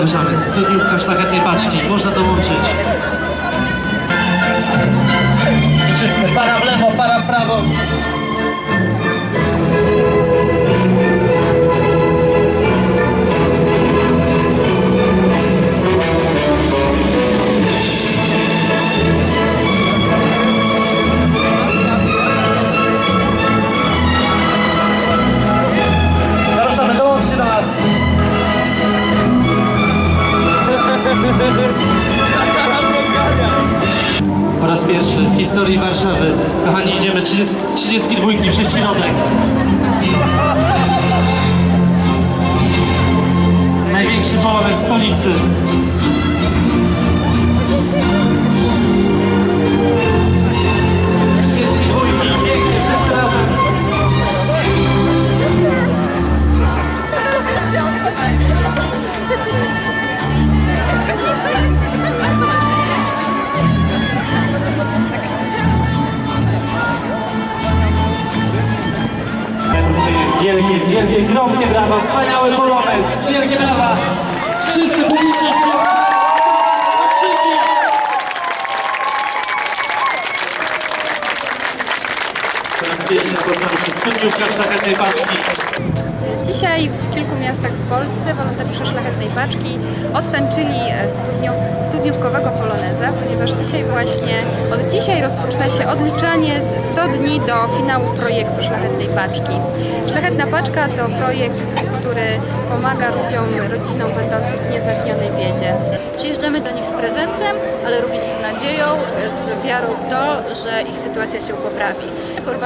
Zapraszamy. Studniówka Szlachetnej Paczki. Można dołączyć. Po raz pierwszy w historii Warszawy. Kochani, idziemy 30, 32 przez środek. Największy polonez stolicy. Wielkie, wielkie, gromkie brawa, wspaniały polonez, wielkie brawa. Wszyscy publiczność Szlachetnej Paczki. Dzisiaj w kilku miastach w Polsce wolontariusze Szlachetnej Paczki odtańczyli e, studniów, studniówkowego poloneza, ponieważ dzisiaj właśnie, od dzisiaj rozpoczyna się odliczanie 100 dni do finału projektu Szlachetnej Paczki. Szlachetna Paczka to projekt, który pomaga ludziom, rodzinom będących w niezaginionej biedzie. Przyjeżdżamy do nich z prezentem, ale również z nadzieją, z wiarą w to, że ich sytuacja się poprawi.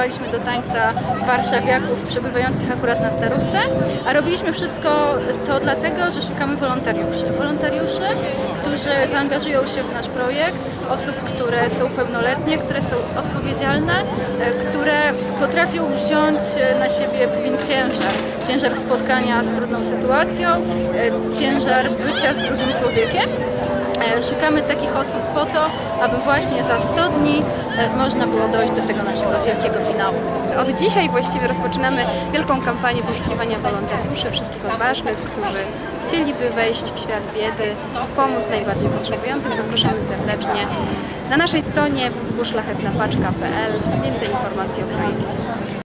Porwaliśmy do tańca warszawiaków przebywających akurat na Starówce, a robiliśmy wszystko to dlatego, że szukamy wolontariuszy. Wolontariuszy, którzy zaangażują się w nasz projekt, osób, które są pełnoletnie, które są odpowiedzialne, e, które potrafią wziąć e, na siebie pewien ciężar. Ciężar spotkania z trudną sytuacją, e, ciężar bycia z drugim człowiekiem. E, Szukamy takich osób po to, aby właśnie za 100 dni e, można było dojść do tego naszego wielkiego finału. Od dzisiaj właściwie rozpoczynamy wielką kampanię poszukiwania wolontariuszy, wszystkich odważnych, którzy chcieliby wejść w świat biedy, pomóc najbardziej potrzebującym. Zapraszamy serdecznie na naszej stronie www.szlachetnapaczka.pl. Więcej informacji o projekcie.